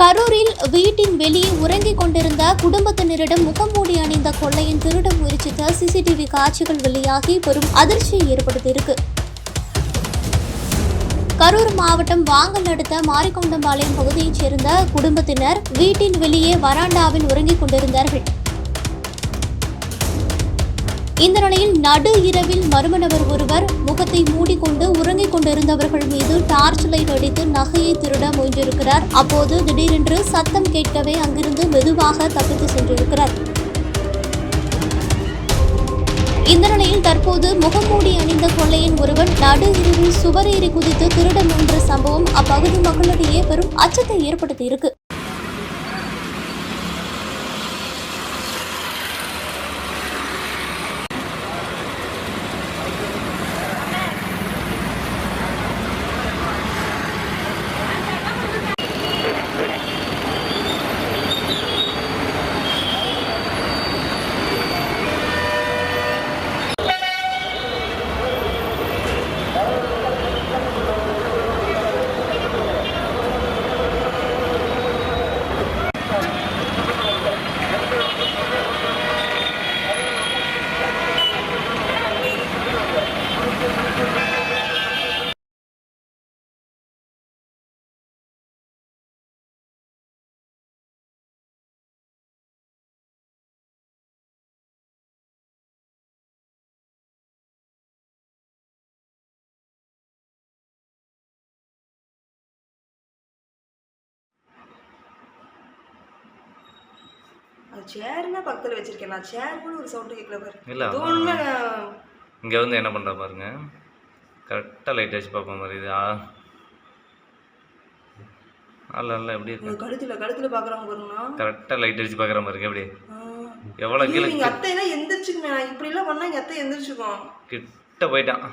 கரூரில் வீட்டின் வெளியே உறங்கிக் கொண்டிருந்த குடும்பத்தினரிடம் முகமூடி அணிந்த கொள்ளையின் திருட முயற்சித்த சிசிடிவி காட்சிகள் வெளியாகி பெரும் அதிர்ச்சியை ஏற்படுத்தியிருக்கு. கரூர் மாவட்டம் வாங்கல் அடுத்த மாரிக்கொண்டம்பாளையம் பகுதியைச் சேர்ந்த குடும்பத்தினர் வீட்டின் வெளியே வராண்டாவில் உறங்கிக் கொண்டிருந்தார்கள். இந்த நிலையில் நடு இரவில் மர்ம நபர் ஒருவர் முகத்தை மூடிக்கொண்டு உறங்கிக் கொண்டிருந்தவர்கள் மீது டார்ச் லைட் அடித்து நகையை திருட முயன்றிருக்கிறார். அப்போது திடீரென்று சத்தம் கேட்கவே அங்கிருந்து மெதுவாக தப்பித்து சென்றிருக்கிறார். இந்த நிலையில் தற்போது முகமூடி அணிந்த கொள்ளையின் ஒருவன் நடு இரவில் சுவரேறி குதித்து திருட முயன்ற சம்பவம் அப்பகுதி மக்களிடையே பெரும் அச்சத்தை ஏற்படுத்தியிருக்கு. அது சேர்னா பக்கத்தில் வச்சிருக்கேன். நான் சேர் கூட ஒரு சவுண்டு கேட்கல பாரு. இல்ல. ஒண்ணுமே இங்கே வந்து என்ன பண்ணுற பாருங்க. கரெக்டாக லைட் வச்சு பார்ப்போம் மாதிரி இது அல்ல அல்ல எப்படி இருக்கு கழுத்துல கழுத்துல பாக்குறாங்க பாருங்கண்ணா. கரெக்டாக லைட் அடிச்சு பார்க்குற மாதிரி இருக்கு. எப்படி? ஆ. எவ்வளோ ஐயோ, கீழே எங்க அத்தை எல்லாம் எந்திரிச்சுக்குமே. நான் இப்படி எல்லாம் பண்ணா எங்க அத்தை எந்திரிச்சுக்கும். கிட்ட போயிட்டான்.